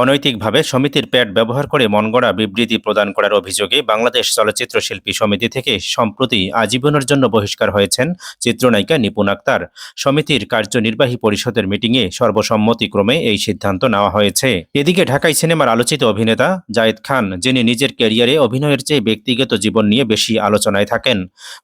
অনৈতিকভাবে সমিতির প্যাড ব্যবহার করে মনগড়া বিবৃতি প্রদান করার অভিযোগে বাংলাদেশ চলচ্চিত্র শিল্পী সমিতি থেকে সম্প্রতি আজীবনের জন্য বহিষ্কার হয়েছেন চিত্রনায়িকা নিপুণ আক্তার। সমিতির কার্যনির্বাহী পরিষদের মিটিংয়ে সর্বসম্মতিক্রমে এই সিদ্ধান্ত নেওয়া হয়েছে। এদিকে ঢাকাই সিনেমার আলোচিত অভিনেতা জায়েদ খান, যিনি নিজের ক্যারিয়ারে অভিনয়ের চেয়ে ব্যক্তিগত জীবন নিয়ে বেশি আলোচনায় থাকেন।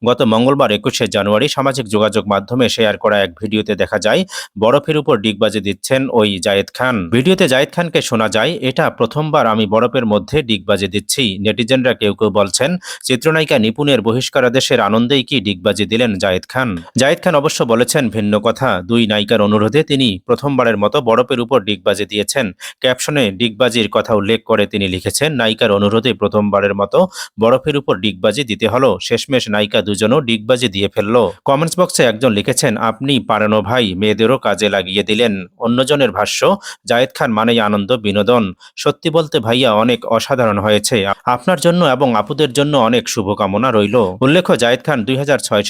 গত মঙ্গলবার একুশে জানুয়ারি সামাজিক যোগাযোগ মাধ্যমে শেয়ার করা এক ভিডিওতে দেখা যায়, বরফের উপর ডিগবাজি দিচ্ছেন ওই জায়েদ খান। ভিডিওতে জায়েদ খানকে শোনা যায়, এটা প্রথমবার আমি বরফের মধ্যে ডিগবাজি দিচ্ছি। নেটিজেনরা কেউ কেউ বলছেন, চিত্রনায়িকা নিপুণের বহিষ্কারাদেশের আনন্দেই কি ডিগবাজি দিলেন জায়েদ খান? জায়েদ খান অবশ্য বলেছেন ভিন্ন কথা। দুই নায়িকার অনুরোধে তিনি প্রথমবারের মতো বরফের উপর ডিগবাজি দিয়েছেন। ক্যাপশনে ডিগবাজির কথা উল্লেখ করে তিনি লিখেছেন, নায়িকার অনুরোধে প্রথমবারের মতো বরফের উপর ডিগবাজি দিতে হলো। শেষমেশ নায়িকা দুজনও ডিগবাজি দিয়ে ফেলল। কমেন্টস বক্সে একজন লিখেছেন, আপনি পারানো ভাই, মেয়েদেরও কাজে লাগিয়ে দিলেন। অন্যজনের ভাষ্য, জায়েদ খান মানেই আনন্দ বিনোদন। সত্যি বলতে ভাইয়া, অনেক অসাধারণ হয়েছে। আপনার জন্য এবং আপুদের জন্য অনেক শুভকামনা রইল। উল্লেখ্য, জায়েদ খান দুই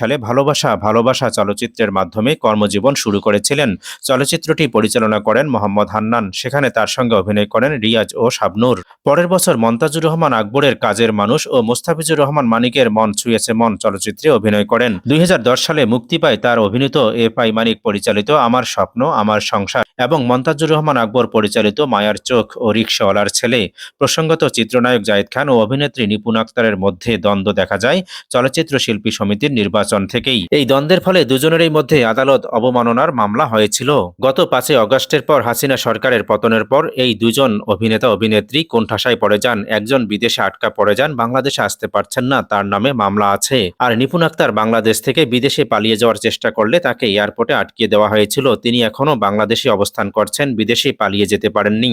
সালে ভালোবাসা ভালোবাসা চলচ্চিত্রের মাধ্যমে কর্মজীবন শুরু করেছিলেন। চলচ্চিত্রটি পরিচালনা করেন মোহাম্মদ হান্নান। সেখানে তার সঙ্গে অভিনয় করেন রিয়াজ ও শাবনূর। পরের বছর মন্তাজুর রহমান আকবরের কাজের মানুষ ও মুস্তাফিজুর রহমান মানিকের মন ছুঁয়েছে মন চলচ্চিত্রে অভিনয় করেন। দুই হাজার দশ সালে মুক্তি পায় তার অভিনীত এ পাই মানিক পরিচালিত আমার স্বপ্ন, আমার সংসার এবং মন্তাজুর রহমান আকবর পরিচালিত মায়ার চোখ ও রিক্সাওয়ালার ছেলে। প্রসঙ্গত চিত্রনায়ক জায়েদ খান ও অভিনেত্রী নিপুণ আক্তারের মধ্যে দ্বন্দ্ব দেখা যায় চলচ্চিত্র শিল্পী সমিতির নির্বাচন থেকেই। এই দ্বন্দ্বের ফলে দুজনেরই মধ্যে আদালত অবমাননার মামলা হয়েছিল। গত পাঁচই অগস্টের পর হাসিনা সরকারের পতনের পর এই দুজন অভিনেতা অভিনেত্রী কোণঠাসায় পড়ে যান। একজন বিদেশে আটকা পড়ে যান, বাংলাদেশে আসতে পারছেন না, তার নামে মামলা আছে। আর নিপুণ আক্তার বাংলাদেশ থেকে বিদেশে পালিয়ে যাওয়ার চেষ্টা করলে তাকে এয়ারপোর্টে আটকে দেওয়া হয়েছিল। তিনি এখনও বাংলাদেশে অবস্থান করছেন, বিদেশে পালিয়ে যেতে পারেননি।